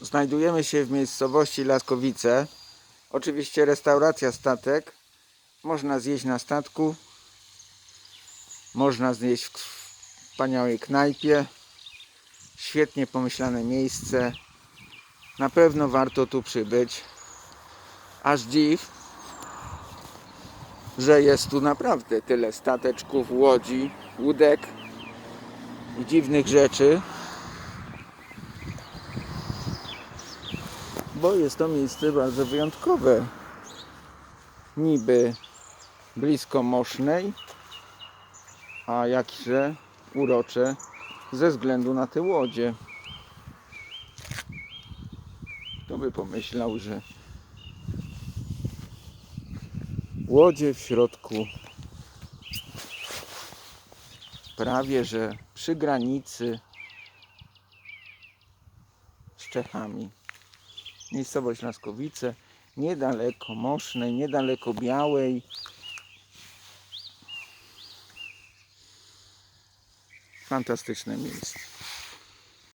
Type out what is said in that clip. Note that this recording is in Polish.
Znajdujemy się w miejscowości Laskowice. Oczywiście restauracja statek. Można zjeść na statku. Można zjeść w wspaniałej knajpie. Świetnie pomyślane miejsce. Na pewno warto tu przybyć. Aż dziw, że jest tu naprawdę tyle stateczków, łodzi, łódek i dziwnych rzeczy. Bo jest to miejsce bardzo wyjątkowe. Niby blisko Mosznej, a jakże urocze ze względu na te łodzie. Kto by pomyślał, że łodzie w środku prawie że przy granicy z Czechami. Miejscowość Laskowice, niedaleko Mosznej, niedaleko Białej. Fantastyczne miejsce.